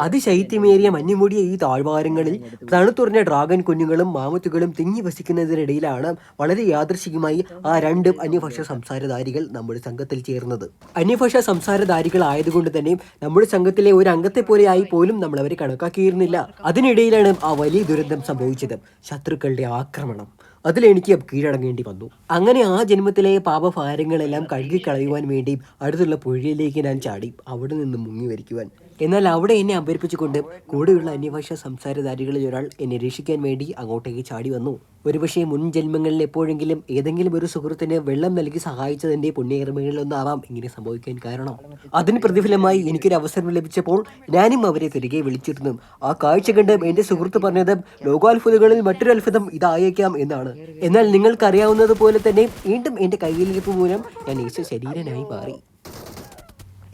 അതിശൈത്യമേറിയ മഞ്ഞുമൂടിയ ഈ താഴ്വാരങ്ങളിൽ തണുത്തുറഞ്ഞ ഡ്രാഗൻ കുഞ്ഞുങ്ങളും മാമത്തുകളും തിങ്ങി വസിക്കുന്നതിനിടയിലാണ് വളരെ യാദൃശികമായി ആ രണ്ട് അന്യഭാഷ സംസാരധാരികൾ നമ്മുടെ സംഘത്തിൽ ചേർന്നത്. അന്യഭാഷ സംസാരധാരികൾ ആയതുകൊണ്ട് തന്നെ നമ്മുടെ സംഘത്തിലെ ഒരു അംഗത്തെ പോലെയായി പോലും നമ്മൾ അവരെ കണക്കാക്കിയിരുന്നില്ല. അതിനിടയിലാണ് ആ വലിയ ദുരന്തം സംഭവിച്ചത്. ശത്രുക്കളുടെ ആക്രമണം. അതിലെനിക്ക് കീഴടങ്ങേണ്ടി വന്നു. അങ്ങനെ ആ ജന്മത്തിലെ പാപഭാരങ്ങളെല്ലാം കഴുകിക്കളയുവാൻ വേണ്ടി അടുത്തുള്ള പുഴയിലേക്ക് ഞാൻ ചാടി. അവിടെ നിന്ന് മുങ്ങി വരിക്കുവാൻ എന്നാൽ അവിടെ എന്നെ അമ്പരിപ്പിച്ചുകൊണ്ട് കൂടെയുള്ള അന്യഭാഷ സംസാരധാരികളിൽ ഒരാൾ എന്നെ രക്ഷിക്കാൻ വേണ്ടി അങ്ങോട്ടേക്ക് ചാടി വന്നു. ഒരുപക്ഷെ മുൻ ജന്മങ്ങളിൽ എപ്പോഴെങ്കിലും ഏതെങ്കിലും ഒരു സുഹൃത്തിന് വെള്ളം നൽകി സഹായിച്ചതിന്റെ പുണ്യകർമ്മങ്ങളിലൊന്നാവാം ഇങ്ങനെ സംഭവിക്കാൻ കാരണം. അതിന് പ്രതിഫലമായി എനിക്കൊരു അവസരം ലഭിച്ചപ്പോൾ ഞാനും അവരെ തിരികെ വിളിച്ചിരുന്നു. ആ കാഴ്ച കണ്ട് എന്റെ സുഹൃത്ത് പറഞ്ഞത് ലോകാത്ഭുതങ്ങളിൽ മറ്റൊരു അത്ഭുതം ഇതായേക്കാം എന്നാണ്. എന്നാൽ നിങ്ങൾക്കറിയാവുന്നത് പോലെ തന്നെ വീണ്ടും എന്റെ കയ്യിലിരിപ്പ് മൂലം ഞാൻ ഈശ്വര ശരീരനായി മാറി.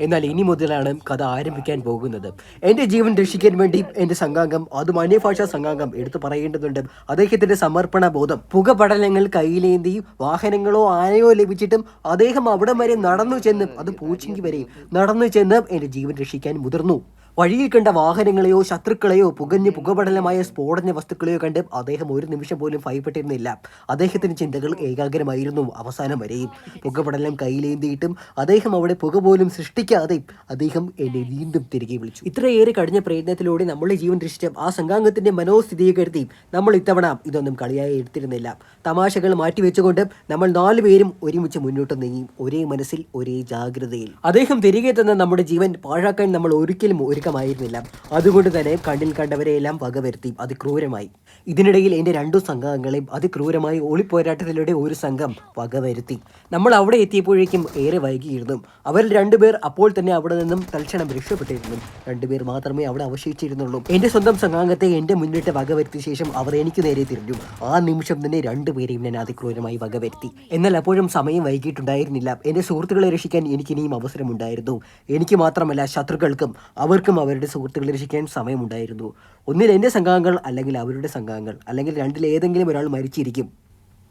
എന്നാൽ ഇനി മുതലാണ് കഥ ആരംഭിക്കാൻ പോകുന്നത്. എന്റെ ജീവൻ രക്ഷിക്കാൻ വേണ്ടി എന്റെ സംഘാംഗം അതും അന്യഭാഷാ സംഘാംഗം എടുത്തു പറയേണ്ടതുണ്ട്. അദ്ദേഹത്തിന്റെ സമർപ്പണ ബോധം പുകപടലങ്ങൾ കയ്യിലേന്തി വാഹനങ്ങളോ ആനയോ ലഭിച്ചിട്ടും അദ്ദേഹം അവിടം വരെ നടന്നു ചെന്ന് അത് പൂച്ചിങ്കി വരെ നടന്നു ചെന്ന് എന്റെ ജീവൻ രക്ഷിക്കാൻ മുതിർന്നു. വഴിയിൽ കണ്ട വാഹനങ്ങളെയോ ശത്രുക്കളെയോ പുകഞ്ഞ് പുകപടലമായ സ്ഫോടന വസ്തുക്കളെയോ കണ്ട് അദ്ദേഹം ഒരു നിമിഷം പോലും ഭയപ്പെട്ടിരുന്നില്ല. അദ്ദേഹത്തിന്റെ ചിന്തകൾ ഏകാഗ്രമായിരുന്നു അവസാനം വരെയും. പുകപടലം കയ്യിലേന്തിയിട്ടും അദ്ദേഹം അവിടെ പുക പോലും സൃഷ്ടിക്കാതെ അദ്ദേഹം എന്നെ വീണ്ടും തിരികെ വിളിച്ചു. ഇത്രയേറെ കഴിഞ്ഞ പ്രയത്നത്തിലൂടെ നമ്മളെ ജീവൻ രക്ഷിച്ച ആ സംഘാംഗത്തിന്റെ മനോസ്ഥിതിയെ കരുതി നമ്മൾ ഇത്തവണ ഇതൊന്നും കളിയായി എടുത്തിരുന്നില്ല. തമാശകൾ മാറ്റിവെച്ചുകൊണ്ട് നമ്മൾ നാലുപേരും ഒരുമിച്ച് മുന്നോട്ട് നീങ്ങി. ഒരേ മനസ്സിൽ ഒരേ ജാഗ്രതയിൽ. അദ്ദേഹം തിരികെ തന്ന നമ്മുടെ ജീവൻ പാഴാക്കാൻ നമ്മൾ ഒരിക്കലും ഒരുക്കമായിരുന്നില്ല അതുകൊണ്ട് തന്നെ കണ്ണിൽ കണ്ടവരെയെല്ലാം വകവരുത്തി. അതിക്രൂരമായി. ഇതിനിടയിൽ എന്റെ രണ്ടു സംഘങ്ങളെയും അതിക്രൂരമായി ഒളിപ്പോരാട്ടത്തിലൂടെ ഒരു സംഘം വകവരുത്തി. നമ്മൾ അവിടെ എത്തിയപ്പോഴേക്കും ഏറെ വൈകിയിരുന്നു. അവരിൽ രണ്ടുപേർ അപ്പോൾ തന്നെ അവിടെ നിന്നും തൽക്ഷണം രക്ഷപ്പെട്ടിരുന്നു. രണ്ടുപേർ മാത്രമേ അവിടെ അവശേഷിച്ചിരുന്നുള്ളൂ. എന്റെ സ്വന്തം സംഘാംഗത്തെ എന്റെ മുന്നിട്ട് വകവരുത്തിയ ശേഷം അവർ എനിക്ക് നേരെ തിരിഞ്ഞു. ആ നിമിഷം തന്നെ രണ്ടുപേരെയും ഞാൻ അതിക്രൂരമായി വകവരുത്തി. എന്നാൽ അപ്പോഴും സമയം വൈകിട്ടുണ്ടായിരുന്നില്ല എന്റെ സുഹൃത്തുക്കളെ രക്ഷിക്കാൻ എനിക്കിനിയും അവസരമുണ്ടായിരുന്നു. എനിക്ക് മാത്രമല്ല ശത്രുക്കൾക്കും അവർക്കും അവരുടെ സുഹൃത്തുക്കളെ രക്ഷിക്കാൻ സമയമുണ്ടായിരുന്നു. ഒന്നിൽ എന്റെ സംഘാംഗങ്ങൾ അല്ലെങ്കിൽ അവരുടെ സംഘാംഗങ്ങൾ അല്ലെങ്കിൽ രണ്ടിൽ ഏതെങ്കിലും ഒരാൾ മരിച്ചിരിക്കും.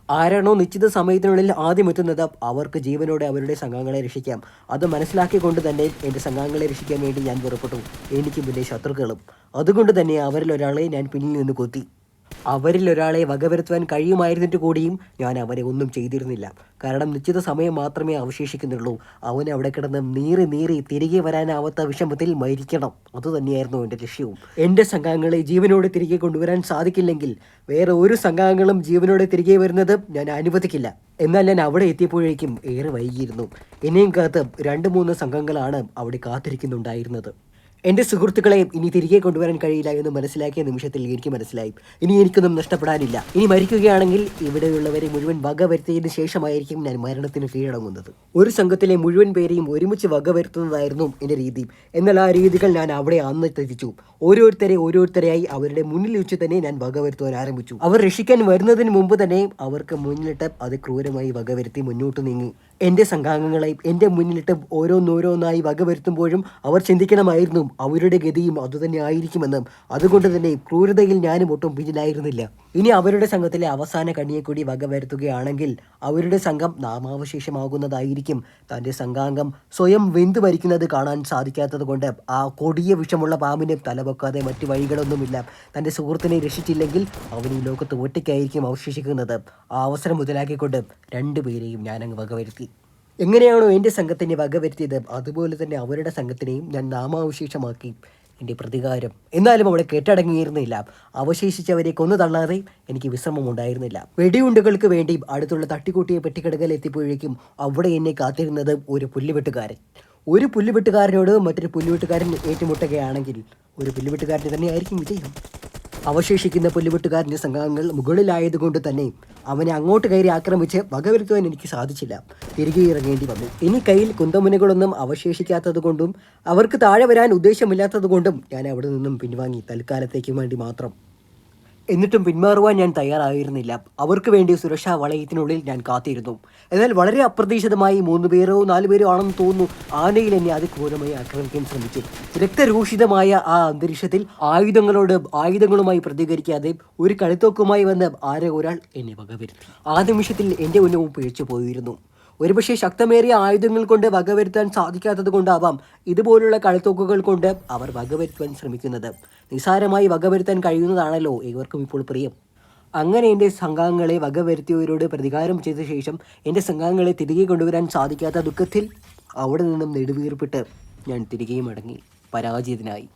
ആരാണോ നിശ്ചിത സമയത്തിനുള്ളിൽ ആദ്യം എത്തുന്നത് അവർക്ക് ജീവനോടെ അവരുടെ സംഘാംഗങ്ങളെ രക്ഷിക്കാം. അത് മനസ്സിലാക്കിക്കൊണ്ട് തന്നെ എന്റെ സംഘാംഗങ്ങളെ രക്ഷിക്കാൻ വേണ്ടി ഞാൻ പുറപ്പെട്ടു. എനിക്ക് പിന്നെ ശത്രുക്കളും. അതുകൊണ്ട് തന്നെ അവരിൽ ഒരാളെ ഞാൻ പിന്നിൽ നിന്ന് കൊത്തി. അവരിൽ ഒരാളെ വകവരുത്തുവാൻ കഴിയുമായിരുന്നിട്ട് കൂടിയും ഞാൻ അവനെ ഒന്നും ചെയ്തിരുന്നില്ല. കാരണം നിശ്ചിത സമയം മാത്രമേ അവശേഷിക്കുന്നുള്ളൂ. അവൻ അവിടെ കിടന്ന് നീറി നീറി തിരികെ വരാനാവാത്ത വിഷമത്തിൽ മരിക്കണം. അതുതന്നെയായിരുന്നു എന്റെ ലക്ഷ്യവും. എന്റെ സംഘാംഗങ്ങളെ ജീവനോടെ തിരികെ കൊണ്ടുവരാൻ സാധിക്കില്ലെങ്കിൽ വേറെ ഒരു സംഘാംഗങ്ങളും ജീവനോടെ തിരികെ വരുന്നത് ഞാൻ അനുവദിക്കില്ല. എന്നാൽ ഞാൻ അവിടെ എത്തിയപ്പോഴേക്കും ഏറെ വൈകിയിരുന്നു. എന്നെയും കാത്ത് രണ്ട് മൂന്ന് സംഘങ്ങളാണ് അവിടെ കാത്തിരിക്കുന്നുണ്ടായിരുന്നത്. എന്റെ സുഹൃത്തുക്കളെ ഇനി തിരികെ കൊണ്ടുവരാൻ കഴിയില്ല എന്ന് മനസ്സിലാക്കിയ നിമിഷത്തിൽ എനിക്ക് മനസ്സിലായി. ഇനി എനിക്കൊന്നും നഷ്ടപ്പെടാനില്ല. ഇനി മരിക്കുകയാണെങ്കിൽ ഇവിടെയുള്ളവരെ മുഴുവൻ വക വരുത്തിയതിനു ശേഷമായിരിക്കും ഞാൻ മരണത്തിന് കീഴടങ്ങുന്നത്. ഒരു സംഘത്തിലെ മുഴുവൻ പേരെയും ഒരുമിച്ച് വക വരുത്തുന്നതായിരുന്നു എന്റെ രീതി. എന്നാൽ ആ രീതികൾ ഞാൻ അവിടെ അന്ന് തെറ്റിച്ചു ഓരോരുത്തരെ ഓരോരുത്തരെയായി അവരുടെ മുന്നിൽ വെച്ച് തന്നെ ഞാൻ വക വരുത്തുവാൻ ആരംഭിച്ചു. അവർ രക്ഷിക്കാൻ വരുന്നതിന് മുമ്പ് തന്നെ അവർക്ക് മുന്നിലിട്ട് അത് ക്രൂരമായി വകവരുത്തി മുന്നോട്ട് നീങ്ങി. എന്റെ സംഘാംഗങ്ങളെയും എന്റെ മുന്നിലിട്ട് ഓരോന്നോരോന്നായി വകവരുത്തുമ്പോഴും അവർ ചിന്തിക്കണമായിരുന്നു അവരുടെ ഗതിയും അതുതന്നെ ആയിരിക്കുമെന്നും. അതുകൊണ്ട് തന്നെ ക്രൂരതയിൽ ഞാനും ഒട്ടും പിന്നിലായിരുന്നില്ല. ഇനി അവരുടെ സംഘത്തിലെ അവസാന കണിയെ കൂടി വകവരുത്തുകയാണെങ്കിൽ അവരുടെ സംഘം നാമാവശേഷമാകുന്നതായിരിക്കും. തന്റെ സംഘാംഗം സ്വയം വെന്തു വരിക്കുന്നത് കാണാൻ സാധിക്കാത്തത് കൊണ്ട് ആ കൊടിയ വിഷമുള്ള പാമ്പിനെ തലവെക്കാതെ മറ്റു വഴികളൊന്നുമില്ല. തന്റെ സുഹൃത്തിനെ രക്ഷിച്ചില്ലെങ്കിൽ അവൻ ഈ ലോകത്ത് ഒറ്റയ്ക്കായിരിക്കും അവശേഷിക്കുന്നത്. ആ അവസരം മുതലാക്കിക്കൊണ്ട് രണ്ടുപേരെയും ഞാനങ്ങ് വകവരുത്തി. എങ്ങനെയാണോ എന്റെ സംഘത്തിനെ വകവരുത്തിയത്? അതുപോലെ തന്നെ അവരുടെ സംഘത്തിനെയും ഞാൻ നാമാവശേഷമാക്കി. എന്റെ പ്രതികാരം. എന്നാലും അവിടെ കെട്ടടങ്ങിയിരുന്നില്ല. അവശേഷിച്ചവരെ കൊന്നു തള്ളാതെ എനിക്ക് വിശ്രമമുണ്ടായിരുന്നില്ല. വെടിയുണ്ടുകൾക്ക് വേണ്ടി അടുത്തുള്ള തട്ടിക്കൂട്ടിയ പെട്ടിക്കടകൾ എത്തിയപ്പോഴേക്കും അവിടെ എന്നെ കാത്തിരുന്നത് ഒരു പുല്ലുവെട്ടുകാരൻ. ഒരു പുല്ലുവെട്ടുകാരനോട് മറ്റൊരു പുല്ലുവെട്ടുകാരൻ ഏറ്റുമുട്ടുകയാണെങ്കിൽ ഒരു പുല്ലുവെട്ടുകാരന് തന്നെയായിരിക്കും വിജയം. അവശേഷിക്കുന്ന പുല്ലുവെട്ടുകാരന്റെ സംഘങ്ങൾ മുകളിലായതുകൊണ്ട് തന്നെ അവനെ അങ്ങോട്ട് കയറി ആക്രമിച്ച് വകവരുത്തുവാൻ എനിക്ക് സാധിച്ചില്ല. തിരികെ ഇറങ്ങേണ്ടി വന്നു. ഇനി കയ്യിൽ കുന്തമുനകളൊന്നും അവശേഷിക്കാത്തതുകൊണ്ടും അവർക്ക് താഴെ വരാൻ ഉദ്ദേശമില്ലാത്തതുകൊണ്ടും ഞാൻ അവിടെ നിന്നും പിൻവാങ്ങി തൽക്കാലത്തേക്ക് വേണ്ടി മാത്രം. എന്നിട്ടും പിന്മാറുവാൻ ഞാൻ തയ്യാറായിരുന്നില്ല. അവർക്ക് വേണ്ടി സുരക്ഷാ വളയത്തിനുള്ളിൽ ഞാൻ കാത്തിരുന്നു. എന്നാൽ വളരെ അപ്രതീക്ഷിതമായി മൂന്ന് പേരോ നാല് പേരോ ആണെന്ന് തോന്നുന്നു ആനയിൽ എന്നെ അതിക്രൂരമായി ആക്രമിക്കാൻ ശ്രമിച്ചു. രക്തരൂഷിതമായ ആ അന്തരീക്ഷത്തിൽ ആയുധങ്ങളോട് ആയുധങ്ങളുമായി പ്രതികരിക്കാതെ ഒരു കളിത്തോക്കുമായി വന്ന് ആരെ ഒരാൾ എന്നെ വകവരുത്തി. ആ നിമിഷത്തിൽ എന്റെ ഉന്നവും പിഴച്ചു പോയിരുന്നു. ഒരുപക്ഷെ ശക്തമേറിയ ആയുധങ്ങൾ കൊണ്ട് വകവരുത്താൻ സാധിക്കാത്തത് കൊണ്ടാവാം ഇതുപോലുള്ള കളിത്തോക്കുകൾ കൊണ്ട് അവർ വകവരുത്തുവാൻ ശ്രമിക്കുന്നത്. നിസ്സാരമായി വകവരുത്താൻ കഴിയുന്നതാണല്ലോ ഇവർക്കും ഇപ്പോൾ പ്രിയം. അങ്ങനെ എന്റെ സംഘാംഗങ്ങളെ വകവരുത്തിയവരോട് പ്രതികാരം ചെയ്ത ശേഷം എന്റെ സംഘാംഗങ്ങളെ തിരികെ കൊണ്ടുവരാൻ സാധിക്കാത്ത ദുഃഖത്തിൽ അവിടെ നിന്നും നെടുവീർപ്പിട്ട് ഞാൻ തിരികെ മടങ്ങി. പരാജിതനായി